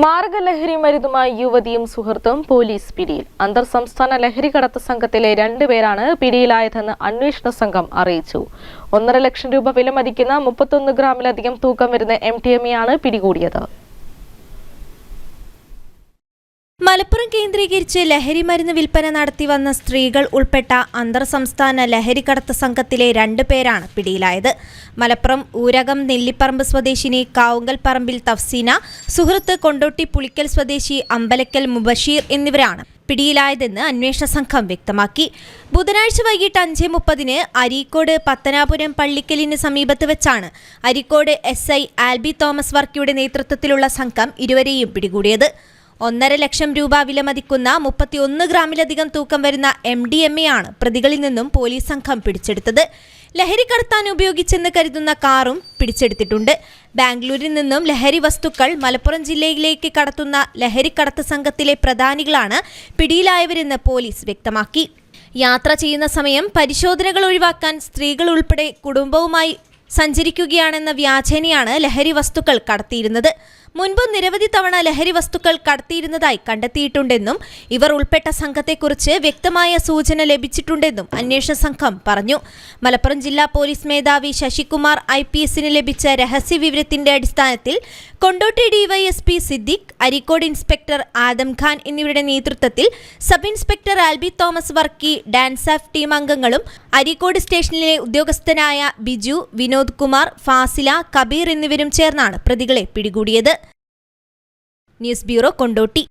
മാർഗലഹരി മരുന്നുമായി യുവതിയും സുഹൃത്തും പോലീസ് പിടിയിൽ. അന്തർ സംസ്ഥാന ലഹരി കടത്ത് സംഘത്തിലെ രണ്ടുപേരാണ് പിടിയിലായതെന്ന് അന്വേഷണ സംഘം അറിയിച്ചു. ഒന്നര ലക്ഷം രൂപ വിലമതിക്കുന്ന മുപ്പത്തൊന്ന് ഗ്രാമിലധികം തൂക്കം വരുന്ന എം ടി എമ്മിയാണ് പിടികൂടിയത്. മലപ്പുറം കേന്ദ്രീകരിച്ച് ലഹരി മരുന്ന് വിൽപ്പന നടത്തി വന്ന സ്ത്രീകൾ ഉൾപ്പെട്ട അന്തർ സംസ്ഥാന ലഹരിക്കടത്ത് സംഘത്തിലെ രണ്ടു പേരാണ് പിടിയിലായത്. മലപ്പുറം ഊരകം നെല്ലിപ്പറമ്പ് സ്വദേശിനി കാവുങ്കൽ പറമ്പിൽ തഫ്സീന സുഹൃത്ത് കൊണ്ടോട്ടി പുളിക്കൽ സ്വദേശി അമ്പലക്കൽ മുബഷീർ എന്നിവരാണ് പിടിയിലായതെന്ന് അന്വേഷണ സംഘം വ്യക്തമാക്കി. ബുധനാഴ്ച വൈകിട്ട് അഞ്ച് മുപ്പതിന് അരീക്കോട് പത്തനാപുരം പള്ളിക്കലിന് സമീപത്ത് വെച്ചാണ് അരീക്കോട് എസ് ഐ ആൽബി തോമസ് വർക്കിയുടെ നേതൃത്വത്തിലുള്ള സംഘം ഇരുവരെയും പിടികൂടിയത്. ഒന്നര ലക്ഷം രൂപ വിലമതിക്കുന്ന മുപ്പത്തിയൊന്ന് ഗ്രാമിലധികം തൂക്കം വരുന്ന എം ഡി എം എ ആണ് പ്രതികളിൽ നിന്നും പോലീസ് സംഘം പിടിച്ചെടുത്തത്. ലഹരി കടത്താൻ ഉപയോഗിച്ചെന്ന് കരുതുന്ന കാറും പിടിച്ചെടുത്തിട്ടുണ്ട്. ബാംഗ്ലൂരിൽ നിന്നും ലഹരി വസ്തുക്കൾ മലപ്പുറം ജില്ലയിലേക്ക് കടത്തുന്ന ലഹരി കടത്ത് സംഘത്തിലെ പ്രധാനികളാണ് പിടിയിലായവരെന്ന് പോലീസ് വ്യക്തമാക്കി. യാത്ര ചെയ്യുന്ന സമയം പരിശോധനകൾ ഒഴിവാക്കാൻ സ്ത്രീകൾ ഉൾപ്പെടെ കുടുംബവുമായി സഞ്ചരിക്കുകയാണെന്ന വ്യാജേനയാണ് ലഹരി വസ്തുക്കൾ കടത്തിയിരുന്നത്. മുൻപ് നിരവധി തവണ ലഹരി വസ്തുക്കൾ കടത്തിയിരുന്നതായി കണ്ടെത്തിയിട്ടുണ്ടെന്നും ഇവർ ഉൾപ്പെട്ട സംഘത്തെക്കുറിച്ച് വ്യക്തമായ സൂചന ലഭിച്ചിട്ടുണ്ടെന്നും അന്വേഷണ സംഘം പറഞ്ഞു. മലപ്പുറം ജില്ലാ പോലീസ് മേധാവി ശശികുമാർ ഐ പി എസിന് ലഭിച്ച രഹസ്യ വിവരത്തിന്റെ അടിസ്ഥാനത്തിൽ കൊണ്ടോട്ടി ഡിവൈഎസ്പി സിദ്ദിഖ് അരീക്കോട് ഇൻസ്പെക്ടർ ആദം ഖാൻ എന്നിവരുടെ നേതൃത്വത്തിൽ sub inspector Albi Thomas Varkey DANSAF team അംഗങ്ങളും അരീക്കോട് സ്റ്റേഷനിലെ ഉദ്യോഗസ്ഥനായ ബിജു വിനോദ് കുമാർ ഫാസില കബീർ എന്നിവരും ചേർന്നാണ് പ്രതികളെ പിടികൂടിയത്. News bureau Kondotty